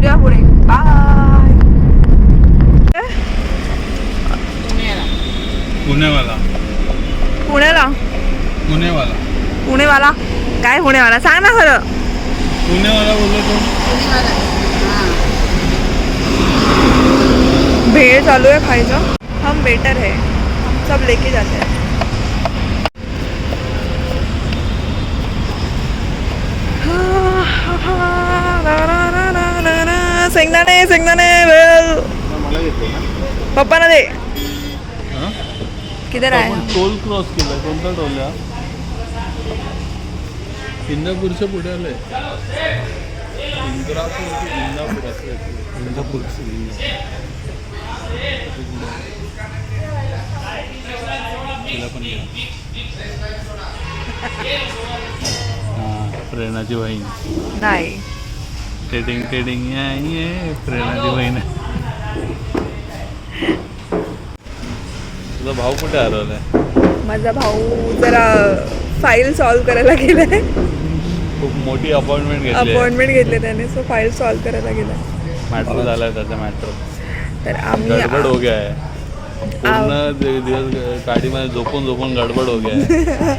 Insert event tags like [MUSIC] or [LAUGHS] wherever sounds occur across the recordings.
भेटूया पुढे. बाय पुणेवाला. पुण्याला? पुणेवाला. पुणेवाला? काय पुणेवाला? सांग ना खरं. पुणेवाला बोललो भेळ चालू आहे खायचं. हम बेटर है. हम सब लेके जाते हैं. शेंगदाणे शेंगदाणे वेळ पप्पाना दे. किधर आहे? टोल क्रॉस केलं कोणता टोल इंदापूरच्या पुढे आलंय. इंदापूर प्रेरणाची वाईन नाही. टेडिंग टेडिंग ये प्रेरणा बहिणा तुझा भाऊ कुठे हरवलाय? माझा भाऊ जरा फाईल सॉल्व करायला गेलाय. खूप मोठी अपॉइंटमेंट घेतली अपॉइंटमेंट घेतली त्याने सो फाईल सॉल्व करायला गेला मॅटर झालाय त्याचा मॅटर तर आम्ही गडबड हो गया है. पूर्ण दिवस गाडीमध्ये झोपून झोपून गडबड हो गया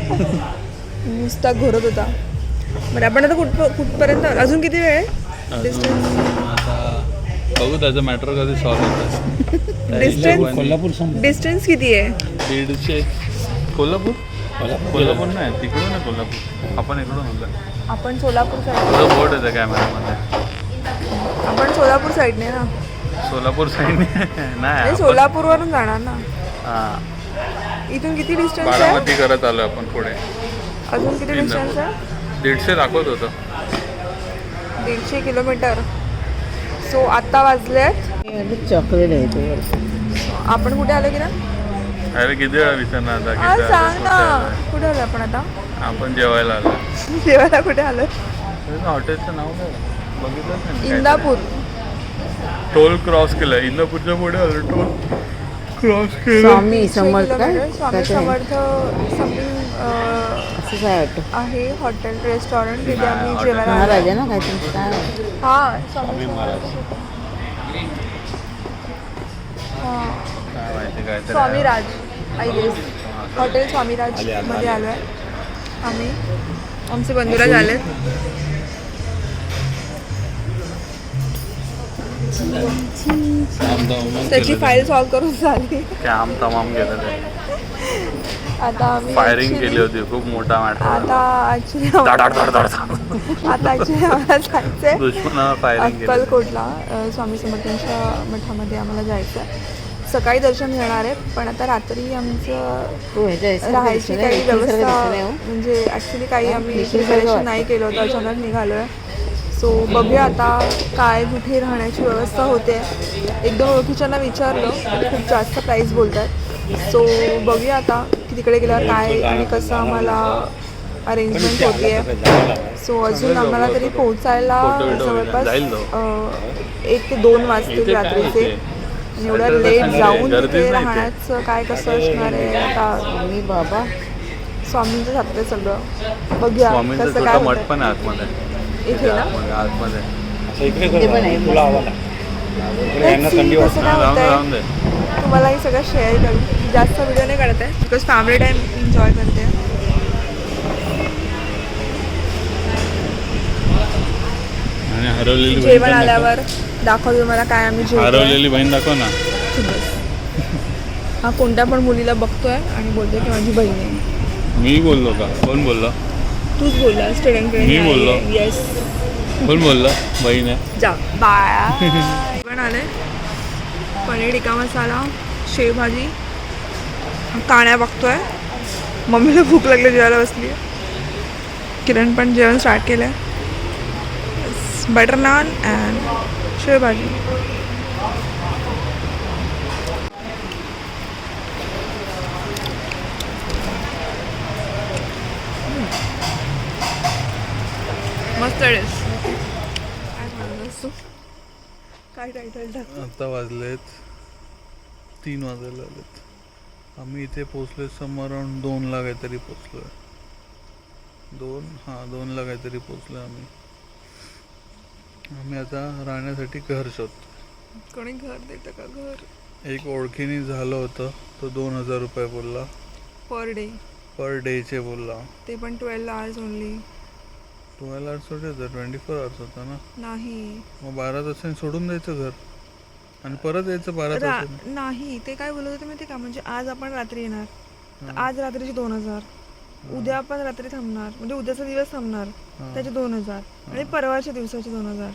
[LAUGHS] नुसता घोरत होता. बरं आपण आता कुठ कुठपर्यंत अजून किती वेळ आहे? बघू त्याचं मॅटर कधी सॉल्व्ह होतं. [LAUGHS] डिस्टन्स डिस्टन्स किती आहे? दीडशे. कोल्हापूर? कोल्हापूर. नाही तिकडून ना कोल्हापूर. आपण इकडून होतं. आपण सोलापूर साईड तुझं बोर्ड होतं कॅमेरामध्ये आपण सोलापूर साईडने ना सोलापूर साईडने [LAUGHS] नाही आपण- सोलापूर वरून जाणार ना. इथून किती डिस्टन्स बारामती करत आलो आपण पुढे. अजून किती डिस्टन्स आहे? दीडशे दाखवत होतो. दीडशे किलोमीटर. सो आत्ता वाजले चॉकलेट आहे ते. आपण कुठे आलो की ना अरे किती वेळा विचारणार आता सांग ना. कुठे आलो आपण आता? आपण जेवायला आलो जेवायला कुठे आलो हॉटेलचं नाव काय? मी इंदापूर. टोल क्रॉस केलं इंदापूरच्या पुढे आलो टोल. क्रॉस केलं. स्वामी समर्थ काय? किलोमीटर स्वामी काय? समर्थ समथिंग असंच आहे वाटतं? आहे हॉटेल रेस्टॉरंट तिथे आम्ही. जेवायला महाराज आलो आहे ना काय तुमचं काय? हा स्वामी हा. काय माहिती काहीतरी स्वामीराज आय गेस हॉटेल स्वामीराजमध्ये आलो आहे आम्ही. आमचे बंधुराज आले त्याची फाईल सॉल्व करून झाली. काम तमाम केलं आता आम्ही फायरिंग केली होती खूप मोठा मॅटर आता ऍक्च्युली [LAUGHS] आता ऍक्च्युली आम्हाला जायचंय अक्कलकोटला स्वामी समर्थांच्या मठामध्ये आम्हाला जायचं आहे सकाळी दर्शन घेणार आहे पण आता रात्री आमचं ह्याच्यासारखं राहायची काही व्यवस्था हो. म्हणजे ॲक्च्युली काही आम्ही प्रिपरेशन. नाही केलं होतं अचानक निघालो आहे सो बघूया आता काय कुठे राहण्याची व्यवस्था होते. एक दोन ओळखीच्यांना विचारलं खूप जास्त प्राईस बोलतात. सो बघूया आता की तिकडे गेल्यावर काय आणि कसं आम्हाला अरेंजमेंट होते सो अजून आम्हाला तरी पोहोचायला जवळपास एक ते दोन वाजतील रात्रीचे. Saturday, लेट जाऊन तिथे. राहण्याचं काय कसं असणार आहे आता? मी बाबा. स्वामींचं जातं सगळं. बघूया कसं काय मठ. पण आहे आतमध्ये. इथे ना? आहे तुला दे तुम्हाला हे सगळं शेअर करू जास्त व्हिडिओ नाही काढत आहे बिकॉज फॅमिली टाईम एन्जॉय करते. हरवलेली बहीण जेवण दाखव. आल्यावर दाखवतो तुम्हाला काय आम्ही हरवलेली बहीण दाखव ना. हा कोणत्या पण मुलीला बघतोय आणि बोलतोय की माझी बहीण आहे. मी बोललो का? कोण बोललो? तूच बोलला स्टुडंट मी बोललो? येस कोण बोललं? बहीण आहे. जा. बाय. पण आले पनीर टिक्का मसाला शेवभाजी काण्या बघतोय. मम्मीला भूक लागली जेवायला बसली. किरण पण जेवण स्टार्ट केलं आहे butter naan and shevbhaji dish काय टायटल आता वाजलेत तीन वाजायला आलेत आम्ही इथे पोचलोय समोर अराउंड दोनला काहीतरी पोचलोय दोन? हां दोनला काहीतरी पोचलोय आम्ही. आम्ही आता राहण्यासाठी घर शोधतो कोणी घर देतं का घर? एक ओळखीने झालं होतं तो दोन हजार रुपये बोलला. Per day. पर डेचे बोलला. ते पण twelve hours only twelve hours होते ट्वेंटी फोर आवर्स होता ना? नाही. मग बारा तासांनी सोडून द्यायचं घर. आणि परत यायचं बारा रा- तासांनी नाही ते काय बोलत होते माहिती का? म्हणजे आज आपण रात्री येणार. तर आज रात्रीचे दोन हजार. उद्या आपण रात्री थांबणार. म्हणजे उद्याचा दिवस थांबणार. हां. त्याचे दोन हजार. आणि परवाच्या दिवसाचे दोन हजार.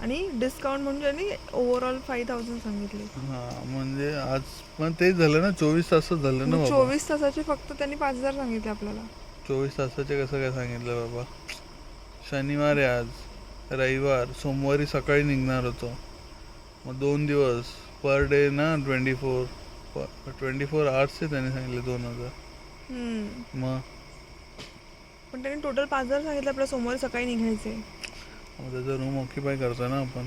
आणि डिस्काउंट म्हणून त्यांनी ओव्हरऑल फाईव्ह थाउजंड सांगितले. हा म्हणजे आज पण तेच झालं ना चोवीस तासच झालं ना बाबा. चोवीस तासाचे फक्त त्यांनी पाच हजार सांगितले आपल्याला. चोवीस तासाचे कसं काय सांगितलं बाबा? शनिवार आहे आज. रविवार. सोमवारी सकाळी निघणार होतो. मग दोन दिवस. पर डे ना ट्वेंटी फोर ट्वेंटी फोर आवर्सचे त्यांनी सांगितले दोन हजार. मग? पण त्यांनी टोटल पाच हजार सांगितले आपल्याला सोमवारी सकाळी निघायचे मग त्याचा रूम ऑक्युपाय करतो ना आपण.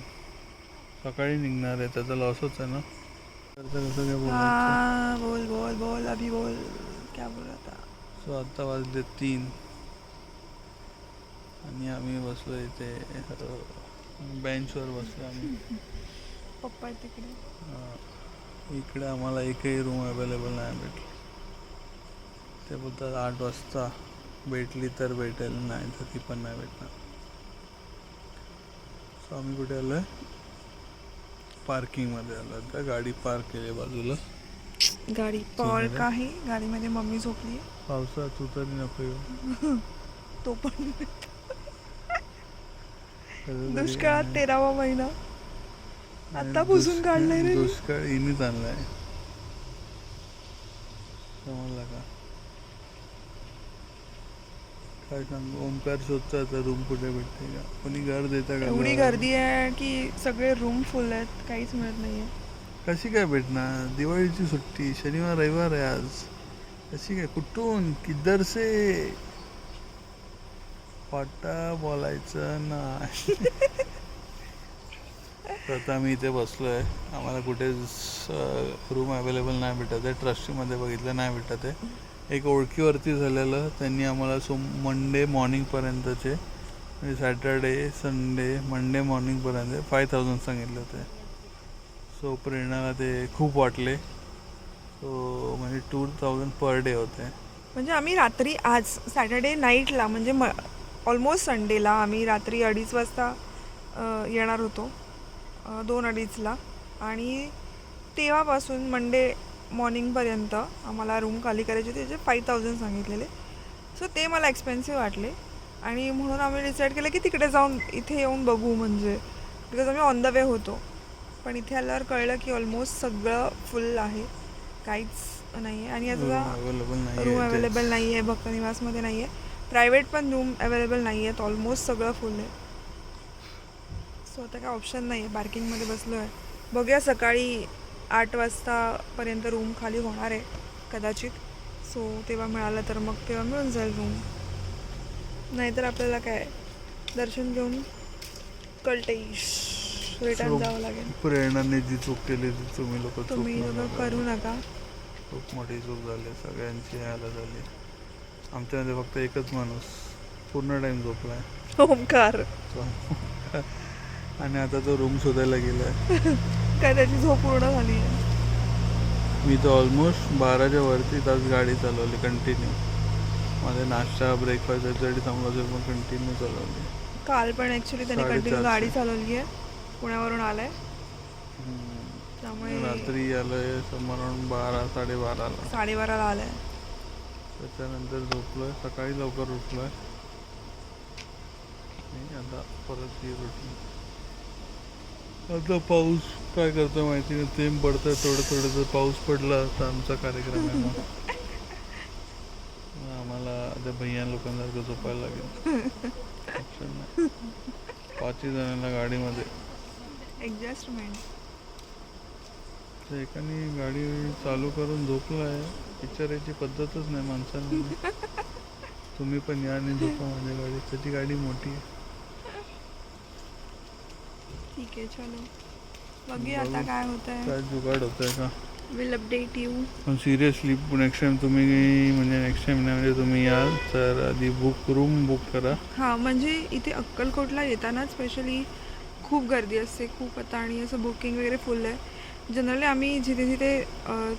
सकाळी निघणार आहे. त्याचा लॉसच आहे ना. बोल बोल बोल. अभी बोल. क्या बोल था? सो आत्ता वाजले तीन. आणि आम्ही बसलो इथे बेंचवर बसलो आम्ही. पप्पा तिकडे. इकडे आम्हाला एकही रूम अवेलेबल नाही भेटली. ते बोलतात आठ वाजता भेटली तर भेटेल नाही तर ती पण नाही भेटणार. सो आम्ही कुठे आलो आहे पार्किंगमध्ये आलो आता गाडी पार्क केली बाजूला. गाडी पार्क आहे. गाडीमध्ये मम्मी झोपली पावसात तू तरी नको येऊ. [LAUGHS] तो पण दुष्काळात तेरावा महिना. आता पुसून दुष्काळ- काढलंय रे. दुष्काळ इनीच आणलाय. समजला का? काय सांगू? ओमकार शोधता आता रूम कुठे भेटते का? कोणी घर देता का एवढी घर? गर्दी आहे की सगळे रूम फुल आहेत काहीच मिळत नाहीये. कशी काय भेटणार? दिवाळीची सुट्टी शनिवार रविवार आहे आज. कशी काय? कुठून? किधर से पट्टा बोलायचं नाही. तर आता आम्ही इथे बसलो आहे आम्हाला कुठेच रूम अवेलेबल नाही भेटत आहे. ट्रस्टीमध्ये बघितलं नाही भेटत आहे. एक ओळखीवरती झालेलं. त्यांनी आम्हाला सोम मंडे मॉर्निंगपर्यंतचे म्हणजे सॅटर्डे संडे मंडे मॉर्निंगपर्यंत फाय थाउजंड सांगितले होते. सो प्रेरणाला ते खूप वाटले. सो म्हणजे टू थाउजंड पर डे होते. म्हणजे आम्ही रात्री आज सॅटर्डे नाईटला म्हणजे म ऑलमोस्ट संडेला आम्ही रात्री अडीच वाजता येणार होतो. दोन अडीचला. आणि तेव्हापासून मंडे मॉर्निंगपर्यंत आम्हाला रूम खाली करायची होती त्याचे फाईव्ह थाउजंड सांगितलेले. सो ते मला एक्सपेन्सिव्ह वाटले. आणि म्हणून आम्ही डिसाईड केलं की तिकडे जाऊन इथे येऊन बघू म्हणजे. बिकॉज आम्ही ऑन द वे होतो. पण इथे आल्यावर कळलं की ऑलमोस्ट सगळं फुल आहे. काहीच नाही आहे आणि याचा नाही रूम अवेलेबल नाही आहे भक्त निवासमध्ये नाही आहे प्रायव्हेट पण रूम अवेलेबल नाही आहेत ऑलमोस्ट सगळं फुल आहे. सो आता काय ऑप्शन नाही आहे पार्किंगमध्ये बसलो आहे बघूया सकाळी आठ वाजतापर्यंत रूम खाली होणार आहे कदाचित. सो तेव्हा मिळालं तर मग तेव्हा मिळून जाईल रूम नाहीतर आपल्याला काय दर्शन घेऊन कळतेश रिटर्न जावं लागेल. प्रेरणाने जी चूक केली ती तुम्ही लोक तुम्ही लोकं करू. नका. खूप मोठी चूक झाली सगळ्यांची हालत झाली आमच्यामध्ये फक्त एकच माणूस. पूर्ण टाइम झोपलाय. ओमकार. तो. आणि आता तो रूम शोधायला गेलाय. काय त्याची झोप पूर्ण झाली आहे? मी तर ऑलमोस्ट बाराच्या वरती तास गाडी चालवली कंटिन्यू माझे नाश्ता ब्रेकफास्ट याच्यासाठी थांबलो पण कंटिन्यू चालवली. काल पण ॲक्च्युली त्याने कंटिन्यू. गाडी चालवली आहे. पुण्यावरून आलाय. त्यामुळे रात्री आलोय समोरून बारा साडेबाराला. साडेबाराला आलाय. त्याच्यानंतर झोपलोय सकाळी लवकर उठलोय. आणि आता परत ही रुटीन आता पाऊस काय करतोय माहिती नाही थेंब पडतोय थोडं थोडं जर पाऊस पडला तर आमचा कार्यक्रम आहे मग. आम्हाला त्या भैया लोकांसारखं झोपायला लागेल. Option नाही. पाचही जणांना गाडीमध्ये. ॲडजस्टमेंट तर एकाने गाडी चालू करून झोपलाय विचारायची पद्धतच नाही माणसांना तुम्ही पण या आणि झोपा माझ्या गाडीत. त्याची गाडी मोठी आहे. ठीक आहे चलो. बघूया आता काय होत आहे काय जुगाड होत आहे का? विल अपडेट यू पण सिरियसली नेक्स्ट टाइम तुम्ही म्हणजे नेक्स्ट टाइम नाही म्हणजे तुम्ही याल तर आधी बुक रूम बुक करा. हां म्हणजे इथे अक्कलकोटला येताना स्पेशली खूप गर्दी असते. खूप आता आणि असं बुकिंग वगैरे फुल आहे. जनरली आम्ही जिथे जिथे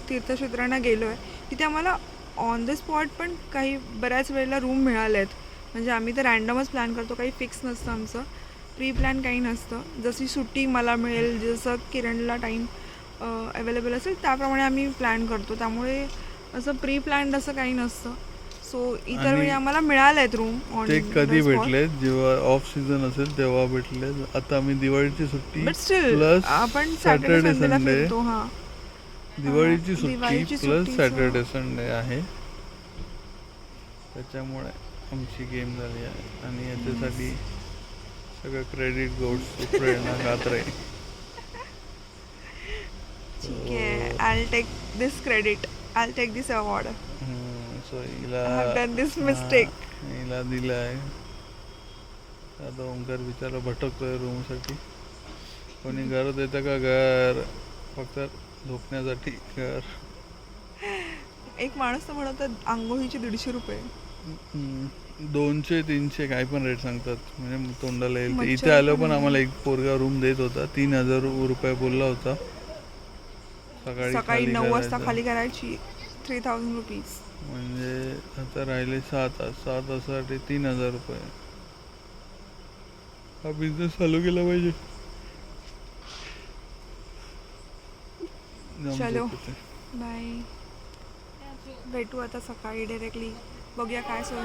तीर्थक्षेत्रांना गेलो आहे तिथे आम्हाला ऑन द स्पॉट पण काही बऱ्याच वेळेला रूम मिळाले आहेत म्हणजे आम्ही तर रॅन्डमच प्लॅन करतो काही फिक्स नसतं आमचं. प्री प्लॅन काही नसतं. जशी सुट्टी मला मिळेल जसं किरणला टाईम अवेलेबल असेल त्याप्रमाणे आम्ही प्लॅन करतो. त्यामुळे असं प्री प्लॅन्ड असं काही नसतं. सो इतर वेळी आम्हाला मिळाले आहेत रूम ते कधी भेटले? जेव्हा ऑफ सीझन असेल तेव्हा भेटले. आता आम्ही दिवाळीची सुट्टी प्लस आपण सॅटर्डे संडे हां. दिवाळीची सुट्टी प्लस सॅटर्डे संडे आहे. त्याच्यामुळे आमची गेम झाली आहे. आणि याच्यासाठी सगळं क्रेडिट गोड्स प्रेरणा कात्रे [LAUGHS] ठीक आहे. I take this credit I take this award so हिला mistake. हा, हिला दिलाय आता ओंकार बिचारा भटकतोय रूमसाठी कोणी घर देतं का घर फक्त झोपण्यासाठी घर एक माणूस तर म्हणत आंघोळीचे दीडशे रुपये. दोनशे तीनशे काय पण रेट सांगतात. म्हणजे तोंडाला येईल इथे आलं पण आहे. आम्हाला एक पोरगा रूम देत होता. तीन हजार रुपये बोलला होता. सकाळी सकाळी नऊ वाजता. खाली करायची. थ्री थाउजंड रुपीज म्हणजे आता राहिले सहा तास सहा तासासाठी तीन हजार रुपये. हा बिझनेस चालू केला पाहिजे. चलो. बाय. भेटू आता सकाळी डायरेक्टली बघूया काय सोय